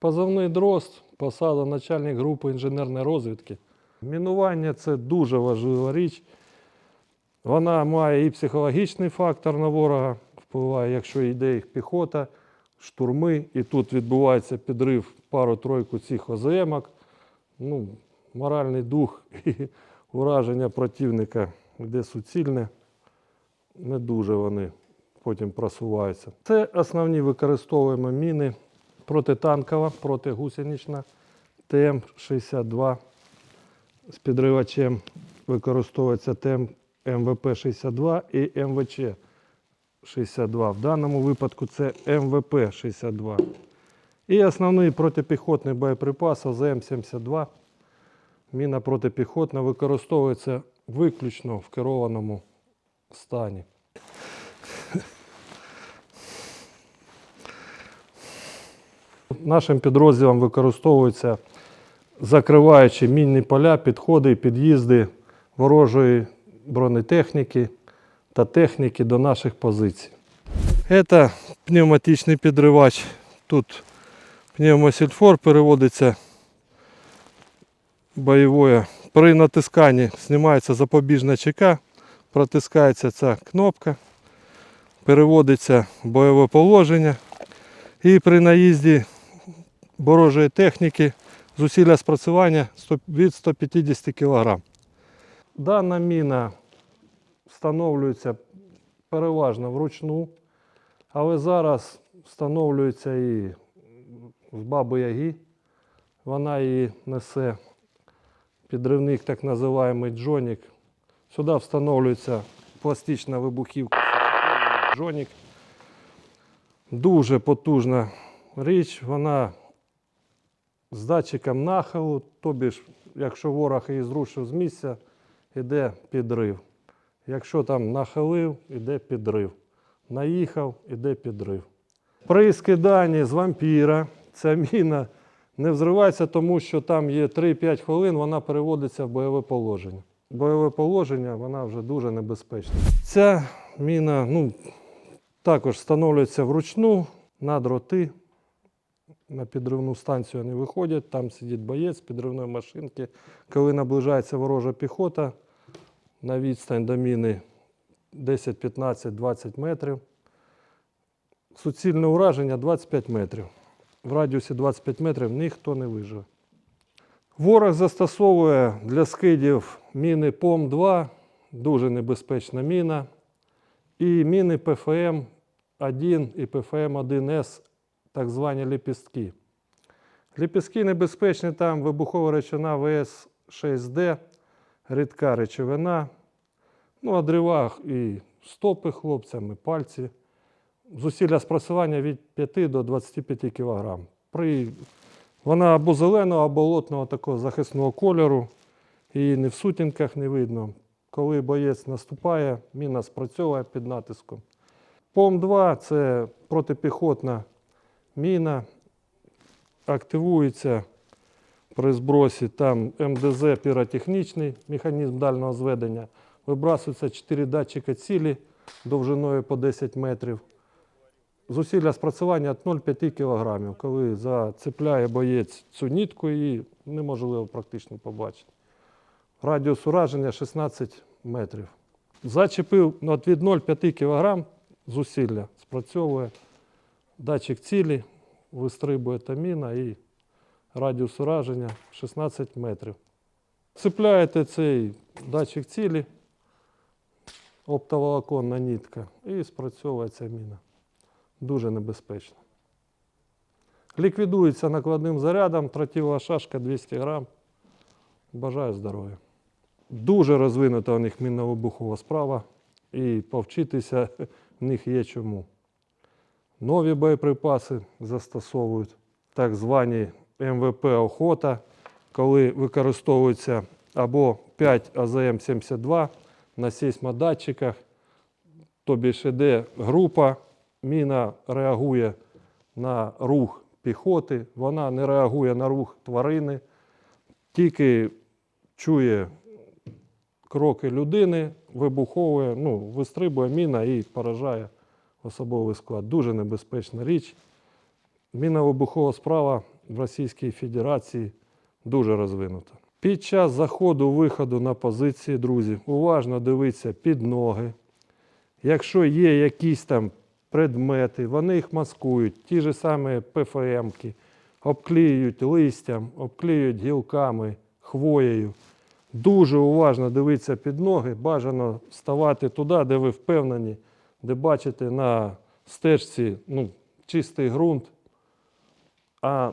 Позовний дрозд, посада начальник групи інженерної розвідки. Мінування це дуже важлива річ. Вона має і психологічний фактор на ворога, впливає, якщо йде їх піхота, штурми, і тут відбувається підрив пару-тройку цих ОЗМок. Ну, моральний дух і ураження противника йде суцільне, не дуже вони потім просуваються. Це основні використовуємо міни протитанкова, протигусенична, ТМ-62 з підривачем використовується ТМ МВП-62 і МВЧ-62. В даному випадку це МВП-62. І основний протипіхотний боєприпас ОЗМ-72. Міна протипіхотна використовується виключно в керованому стані. Нашим підрозділом використовуються закриваючи мінні поля, підходи і під'їзди ворожої бронетехніки та техніки до наших позицій. Це пневматичний підривач. Тут пневмосільфор переводиться бойове. При натисканні знімається запобіжна ЧК, протискається ця кнопка, переводиться в бойове положення. І при наїзді ворожої техніки зусилля спрацювання від 150 кг. Дана міна встановлюється переважно вручну, але зараз встановлюється і з баби Яги. Вона її несе підривник, так називаємий джонік. Сюди встановлюється пластична вибухівка джонік. Дуже потужна річ, вона з датчиком нахилу, тобі ж, якщо ворог її зрушив з місця, йде підрив. Якщо там нахилив, йде підрив. Наїхав, іде підрив. При скиданні з вампіра ця міна не взривається, тому що там є 3-5 хвилин, вона переводиться в бойове положення. Бойове положення вона вже дуже небезпечна. Ця міна ну, також встановлюється вручну на дроти. На підривну станцію вони виходять, там сидить боєць підривної машинки. Коли наближається ворожа піхота, на відстань до міни 10, 15, 20 метрів. Суцільне ураження 25 метрів. В радіусі 25 метрів ніхто не виживе. Ворог застосовує для скидів міни ПОМ-2, дуже небезпечна міна. І міни ПФМ-1 і ПФМ-1С, так звані ліпістки. Ліпістки небезпечні, там вибухова речовина ВС-6Д, рідка речовина. Ну, одривав і стопи хлопцям, і пальці. Зусилля спрацювання від 5 до 25 кг. При... Вона або зеленого, або болотного такого захисного кольору. Її ні в сутінках не видно. Коли боєць наступає, міна спрацьовує під натиском. ПОМ-2 це протипіхотна міна, активується при збросі там МДЗ піротехнічний механізм дальнього зведення. Вибрасуються 4 датчика цілі довжиною по 10 метрів. Зусилля спрацювання від 0,5 кг. Коли зацепляє боєць цю нітку, її неможливо практично побачити. Радіус ураження 16 метрів. Зачепив от від 0,5 кг зусилля, спрацьовує датчик цілі, вистрибує та міна і радіус ураження 16 метрів. Цепляєте цей датчик цілі, оптоволоконна нітка, і спрацьовує ця міна. Дуже небезпечно. Ліквідується накладним зарядом, тротілова шашка 200 грам. Бажаю здоров'я. Дуже розвинута у них мінно-вибухова справа, і повчитися в них є чому. Нові боєприпаси застосовують, так звані МВП охота, коли використовується або 5 АЗМ-72 на сейсмодатчиках, тобі ж іде група, міна реагує на рух піхоти, вона не реагує на рух тварини, тільки чує кроки людини, вибуховує, ну, вистрибує міна і поражає особовий склад. Дуже небезпечна річ. Міна вибухова справа в Російській Федерації дуже розвинута. Під час заходу-виходу на позиції, друзі, уважно дивіться під ноги. Якщо є якісь там предмети, вони їх маскують, ті ж самі ПФМки, обклеюють листям, обклеюють гілками, хвоєю. Дуже уважно дивитися під ноги, бажано ставати туди, де ви впевнені, де бачите на стежці ну, чистий ґрунт, а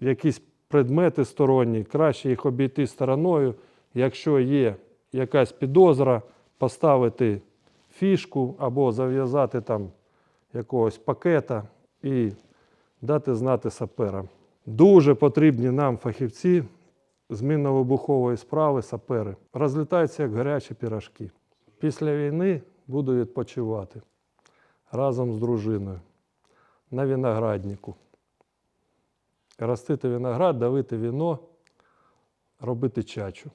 якісь предмети сторонні, краще їх обійти стороною. Якщо є якась підозра, поставити фішку або зав'язати там якогось пакета і дати знати саперам. Дуже потрібні нам фахівці з мінно-вибухової справи, сапери. Розлітаються як гарячі пірожки. Після війни буду відпочивати разом з дружиною на винограднику. Ростити виноград, давити віно, робити чачу.